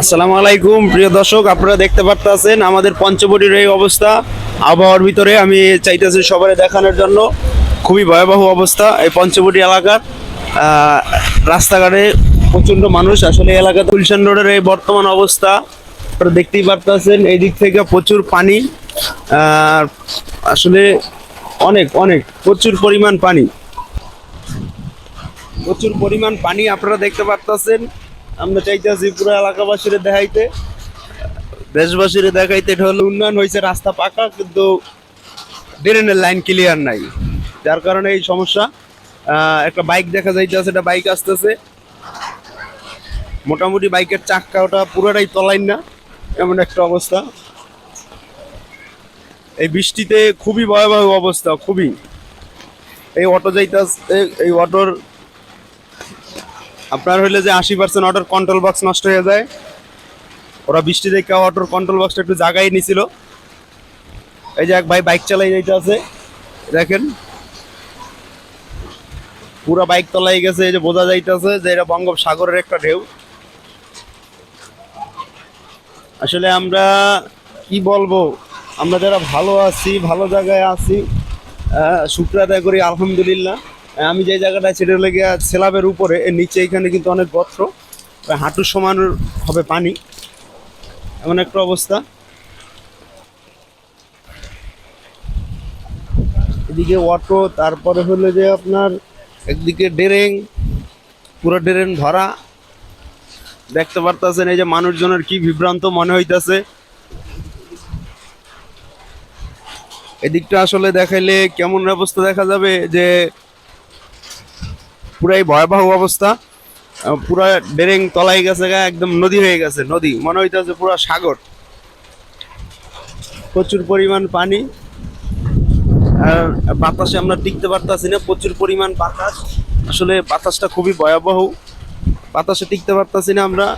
আসসালামু আলাইকুম, প্রিয় দর্শক, আপনারা দেখতে পারতেছেন আমাদের পঞ্চবটির এই অবস্থা। আবহাওয়ার ভিতরে আমি চাইতেছি সবাই দেখানোর জন্য। খুবই ভয়াবহ অবস্থা এই পঞ্চবটি এলাকার। রাস্তাঘাটে প্রচণ্ড মানুষ, আসলে এলাকাতে গুলশান রোডের এই বর্তমান অবস্থা। আপনারা দেখতেই পারতেছেন এই দিক থেকে প্রচুর পানি। আসলে অনেক অনেক, প্রচুর পরিমাণ পানি। প্রচুর পরিমাণ পানি আপনারা দেখতে পারতেছেন। আমরা চাইতেছি পুরো এলাকাবাসীর দেখাইতে। দেশবাসীর দেখাইতে এটা হলো উন্নয়ন হয়েছে রাস্তা পাকা, কিন্তু ড্রেনের লাইন ক্লিয়ার নাই। যার কারণে এই সমস্যা। একটা বাইক দেখা যাইতেছে, একটা বাইক আসতেছে। মোটামুটি বাইকের চাক্কা ওটা পুরোটাই তলাইন না, এমন একটা অবস্থা। এই বৃষ্টিতে খুবই ভয়াবহ অবস্থা, খুবই। এই অটো যাইতেছে, এই অটোর আপনার হইলে যে আশি পার্সেন্ট অটোর কন্ট্রোল বক্স নষ্ট হয়ে যায়। ওরা বৃষ্টি দেখে অটোর কন্ট্রোল বক্সটা একটু জায়গায় নিছিল। এই যে এক ভাই বাইক চালাই যাইতে আছে দেখেন। পুরো বাইক তলাই গেছে এই যে বোঝা যাইতেছে যে এটা বঙ্গোপসাগরের একটা ঢেউ। আসলে আমরা কি বলব? আমরা যারা ভালো আছি ভালো জায়গায় আছি আহ, শুক্র আদায় করি আলহামদুলিল্লাহ। আমি যে জায়গাটা সেটা লেগে সেলাবের উপরে, এর নিচে এখানে কিন্তু অনেক গত্র হাঁটুর সমান হবে পানি। এমন একটা অবস্থা। এদিকে অটো, তারপরে হলো যে আপনার একদিকে ডেরেং, পুরো ডেরেন ভরা। দেখতে পারতেছেন, এই যে মানুষজনের কি বিভ্রান্ত মনে হইতাছে। এদিকটা আসলে দেখাইলে কেমন অবস্থা দেখা যাবে যে পুরাই ভয়াবহ অবস্থা। পুরা ডেরেং তলাই গেছে একদম নদী হয়ে গেছে, নদী। মনে হইতেছে পুরা সাগর। প্রচুর পরিমাণ পানি। আর বাতাসে আমরা টিকতে পারতাছি না, প্রচুর পরিমাণ বাতাস। আসলে বাতাসটা খুবই ভয়াবহ। বাতাসে টিকতে পারতাছি না আমরা।